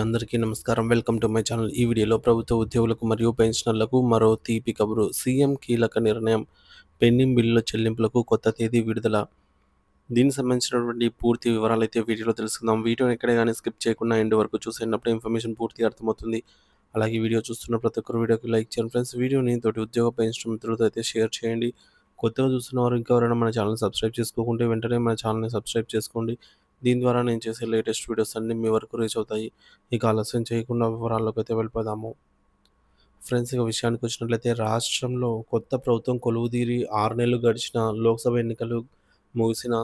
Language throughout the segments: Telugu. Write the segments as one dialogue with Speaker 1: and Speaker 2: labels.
Speaker 1: అందరికీ నమస్కారం. Welcome to my channel. ఈ వీడియోలో ప్రభుత్వ ఉద్యోగులకు మరియు పెన్షనర్లకు మరో తీపి కబురు. సీఎం కీలక నిర్ణయం. పెండింగ్ బిల్లుల చెల్లింపులకు కొత్త తేదీ విడుదల. దీనికి సంబంధించినటువంటి పూర్తి వివరాలు అయితే వీడియోలో తెలుసుకుందాం. వీడియోని ఎక్కడే కానీ స్కిప్ చేయకుండా ఎండ్ వరకు చూసేటప్పుడు ఇన్ఫర్మేషన్ పూర్తిగా అర్థమవుతుంది. అలాగే వీడియో చూస్తున్న ప్రతి ఒక్కరు వీడియోకి లైక్ చేయండి ఫ్రెండ్స్. వీడియోని తోటి ఉద్యోగ పెన్షన్ మిత్రులతో అయితే షేర్ చేయండి. కొత్తగా చూస్తున్న వారు ఇంకెవరైనా మన ఛానల్ సబ్స్క్రైబ్ చేసుకోకుంటే వెంటనే మన ఛానల్ని సబ్స్క్రైబ్ చేసుకోండి. దీని ద్వారా నేను చేసే లేటెస్ట్ వీడియోస్ అన్నీ మీ వరకు రీచ్ అవుతాయి. ఇక ఆలస్యం చేయకుండా వివరాల్లోకి అయితే వెళ్ళిపోదాము. ఫ్రెండ్స్ ఇక విషయానికి వచ్చినట్లయితే రాష్ట్రంలో కొత్త ప్రభుత్వం కొలువుదీరి ఆరు నెలలు గడిచిన లోక్సభ ఎన్నికలు ముగిసిన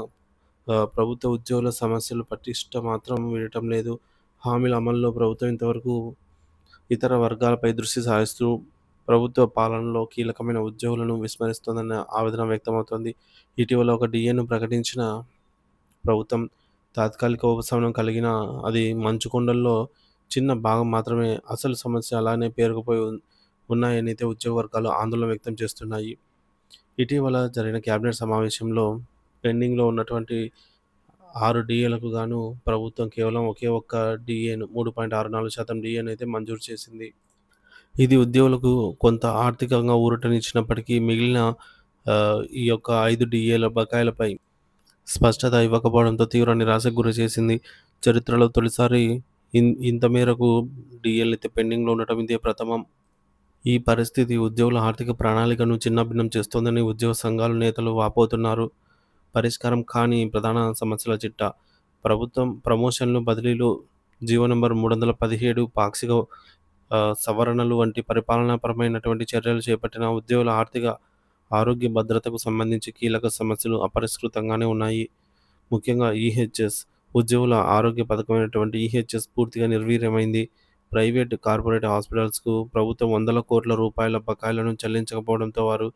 Speaker 1: ప్రభుత్వ ఉద్యోగుల సమస్యలు పటిష్ట మాత్రం వినటం లేదు. హామీల అమల్లో ప్రభుత్వం ఇంతవరకు ఇతర వర్గాలపై దృష్టి సారిస్తూ ప్రభుత్వ పాలనలో కీలకమైన ఉద్యోగులను విస్మరిస్తోందన్న ఆవేదన వ్యక్తమవుతోంది. ఇటీవల ఒక డిఏను ప్రకటించిన ప్రభుత్వం తాత్కాలిక ఉపశమనం కలిగిన అది మంచుకొండల్లో చిన్న భాగం మాత్రమే అసలు సమస్య అలానే పేరుకుపోయి ఉన్నాయని అయితే ఉద్యోగ వర్గాలు ఆందోళన వ్యక్తం చేస్తున్నాయి. ఇటీవల జరిగిన కేబినెట్ సమావేశంలో పెండింగ్లో ఉన్నటువంటి ఆరు డిఏలకు గాను ప్రభుత్వం కేవలం ఒకే ఒక్క డిఏను మూడు పాయింట్ ఆరు నాలుగు శాతం డిఏను అయితే మంజూరు చేసింది. ఇది ఉద్యోగులకు కొంత ఆర్థికంగా ఊరటనిచ్చినప్పటికీ మిగిలిన ఈ యొక్క ఐదు డిఏల బకాయిలపై స్పష్టత ఇవ్వకపోవడంతో తీవ్ర నిరాశకు గురి చేసింది. చరిత్రలో తొలిసారి ఇన్ ఇంత మేరకు డిఎల్ అయితే పెండింగ్లో ఉండటం ఇదే ప్రథమం. ఈ పరిస్థితి ఉద్యోగుల ఆర్థిక ప్రణాళికను చిన్నభిన్నం చేస్తోందని ఉద్యోగ సంఘాల నేతలు వాపోతున్నారు. పరిష్కారం కాని ప్రధాన సమస్యల చిట్టా. ప్రభుత్వం ప్రమోషన్లు బదిలీలు జీవో నెంబర్ మూడు వందల పదిహేడు పాక్షిక సవరణలు వంటి పరిపాలనాపరమైనటువంటి చర్యలు చేపట్టిన ఉద్యోగుల ఆర్థిక ఆరోగ్య భద్రతకు సంబంధించి కీలక సమస్యలు అపరిష్కృతంగానే ఉన్నాయి. ముఖ్యంగా ఈహెచ్ఎస్ ఉద్యోగుల ఆరోగ్య పథకమైనటువంటి ఈహెచ్ఎస్ పూర్తిగా నిర్వీర్యమైంది. ప్రైవేట్ కార్పొరేట్ హాస్పిటల్స్కు ప్రభుత్వం వందల కోట్ల రూపాయల బకాయిలను చెల్లించకపోవడంతో వారు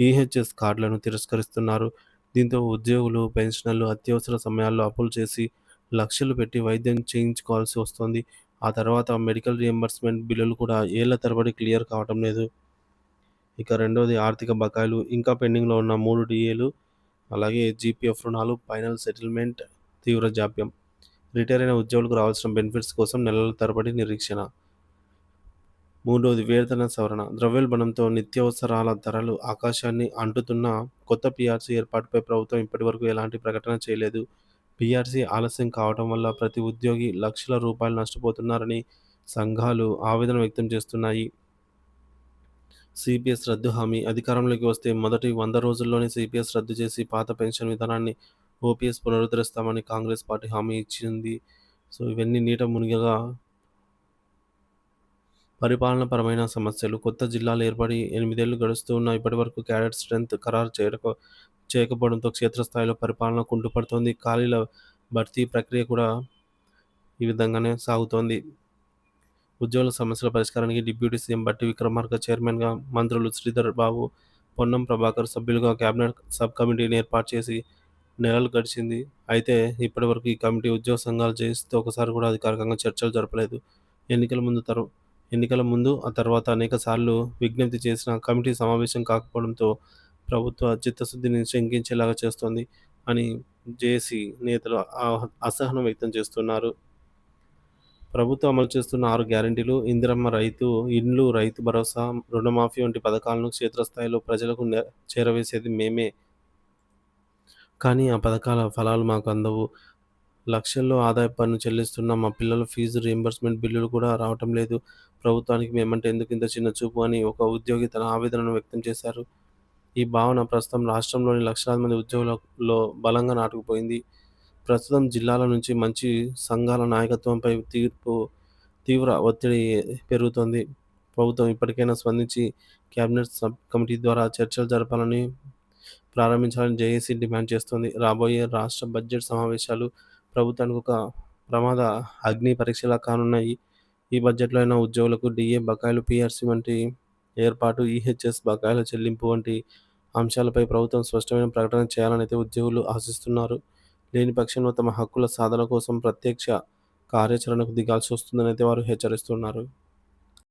Speaker 1: ఈహెచ్ఎస్ కార్డులను తిరస్కరిస్తున్నారు. దీంతో ఉద్యోగులు పెన్షనర్లు అత్యవసర సమయాల్లో అప్పులు చేసి లక్షలు పెట్టి వైద్యం చేయించుకోవాల్సి వస్తుంది. ఆ తర్వాత మెడికల్ రియంబర్స్మెంట్ బిల్లులు కూడా ఏళ్ళ తరబడి క్లియర్ కావటం లేదు. ఇక రెండవది ఆర్థిక బకాయిలు. ఇంకా పెండింగ్లో ఉన్న మూడు డిఏలు అలాగే జీపీఎఫ్ రుణాలు ఫైనల్ సెటిల్మెంట్ తీవ్ర జాప్యం. రిటైర్ అయిన ఉద్యోగులకు రావాల్సిన బెనిఫిట్స్ కోసం నెలల తరబడి నిరీక్షణ. మూడవది వేతన సవరణ. ద్రవ్యోల్బణంతో నిత్యావసరాల ధరలు ఆకాశాన్ని అంటుతున్న కొత్త పీఆర్సీ ఏర్పాటుపై ప్రభుత్వం ఇప్పటివరకు ఎలాంటి ప్రకటన చేయలేదు. పీఆర్సీ ఆలస్యం కావడం వల్ల ప్రతి ఉద్యోగి లక్షల రూపాయలు నష్టపోతున్నారని సంఘాలు ఆవేదన వ్యక్తం చేస్తున్నాయి. సిపిఎస్ రద్దు హామీ అధికారంలోకి వస్తే మొదటి వంద రోజుల్లోనే సిపిఎస్ రద్దు చేసి పాత పెన్షన్ విధానాన్ని ఓపీఎస్ పునరుద్ధరిస్తామని కాంగ్రెస్ పార్టీ హామీ ఇచ్చింది. సో ఇవన్నీ నీట మునిగగా పరిపాలనపరమైన సమస్యలు. కొత్త జిల్లాలు ఏర్పడి ఎనిమిదేళ్ళు గడుస్తూ ఉన్న ఇప్పటివరకు క్యాడెట్ స్ట్రెంత్ ఖరారు చేయక చేయకపోవడంతో క్షేత్రస్థాయిలో పరిపాలన కుంటుపడుతోంది. ఖాళీల భర్తీ ప్రక్రియ కూడా ఈ విధంగానే సాగుతోంది. ఉద్యోగుల సమస్యల పరిష్కారానికి డిప్యూటీ సీఎం బట్టి విక్రమార్క చైర్మన్గా మంత్రులు శ్రీధర్ బాబు పొన్నం ప్రభాకర్ సభ్యులుగా కేబినెట్ సబ్ కమిటీని ఏర్పాటు చేసి నెలలు గడిచింది. అయితే ఇప్పటివరకు ఈ కమిటీ ఉద్యోగ సంఘాలు చేస్తే ఒకసారి కూడా అధికారికంగా చర్చలు జరపలేదు. ఎన్నికల ముందు తరు ఎన్నికల ముందు ఆ తర్వాత అనేక సార్లు విజ్ఞప్తి చేసిన కమిటీ సమావేశం కాకపోవడంతో ప్రభుత్వ చిత్తశుద్ధిని శంకించేలాగా చేస్తోంది అని జేసీ నేతలు అసహనం వ్యక్తం చేస్తున్నారు. ప్రభుత్వం అమలు చేస్తున్న ఆరు గ్యారంటీలు ఇందిరమ్మ రైతు ఇండ్లు రైతు భరోసా రుణమాఫీ వంటి పథకాలను క్షేత్రస్థాయిలో ప్రజలకు చేరవేసేది మేమే. కానీ ఆ పథకాల ఫలాలు మాకు అందవు. లక్షల్లో ఆదాయ పన్ను చెల్లిస్తున్న మా పిల్లల ఫీజు రీఎంబర్స్మెంట్ బిల్లులు కూడా రావటం లేదు. ప్రభుత్వానికి మేమంటే ఎందుకు ఇంత చిన్న చూపు అని ఒక ఉద్యోగి తన ఆవేదనను వ్యక్తం చేశారు. ఈ భావన ప్రస్తుతం రాష్ట్రంలోని లక్షలాది మంది ఉద్యోగులలో బలంగా నాటుకుపోయింది. ప్రస్తుతం జిల్లాల నుంచి మంచి సంఘాల నాయకత్వంపై తీర్పు తీవ్ర ఒత్తిడి పెరుగుతోంది. ప్రభుత్వం ఇప్పటికైనా స్పందించి కేబినెట్ సబ్ కమిటీ ద్వారా చర్చలు జరపాలని ప్రారంభించాలని జేఏసీ డిమాండ్ చేస్తోంది. రాబోయే రాష్ట్ర బడ్జెట్ సమావేశాలు ప్రభుత్వానికి ఒక ప్రమాద అగ్ని పరీక్షలా కానున్నాయి. ఈ బడ్జెట్లో అయినా ఉద్యోగులకు డిఏ బకాయిలు పిఆర్సీ వంటి ఏర్పాటు ఈహెచ్ఎస్ బకాయిల చెల్లింపు వంటి అంశాలపై ప్రభుత్వం స్పష్టమైన ప్రకటన చేయాలని అయితే ఉద్యోగులు ఆశిస్తున్నారు. లేని పక్షంలో తమ హక్కుల సాధన కోసం ప్రత్యక్ష కార్యాచరణకు దిగాల్సి వస్తుందని అయితే వారు హెచ్చరిస్తున్నారు.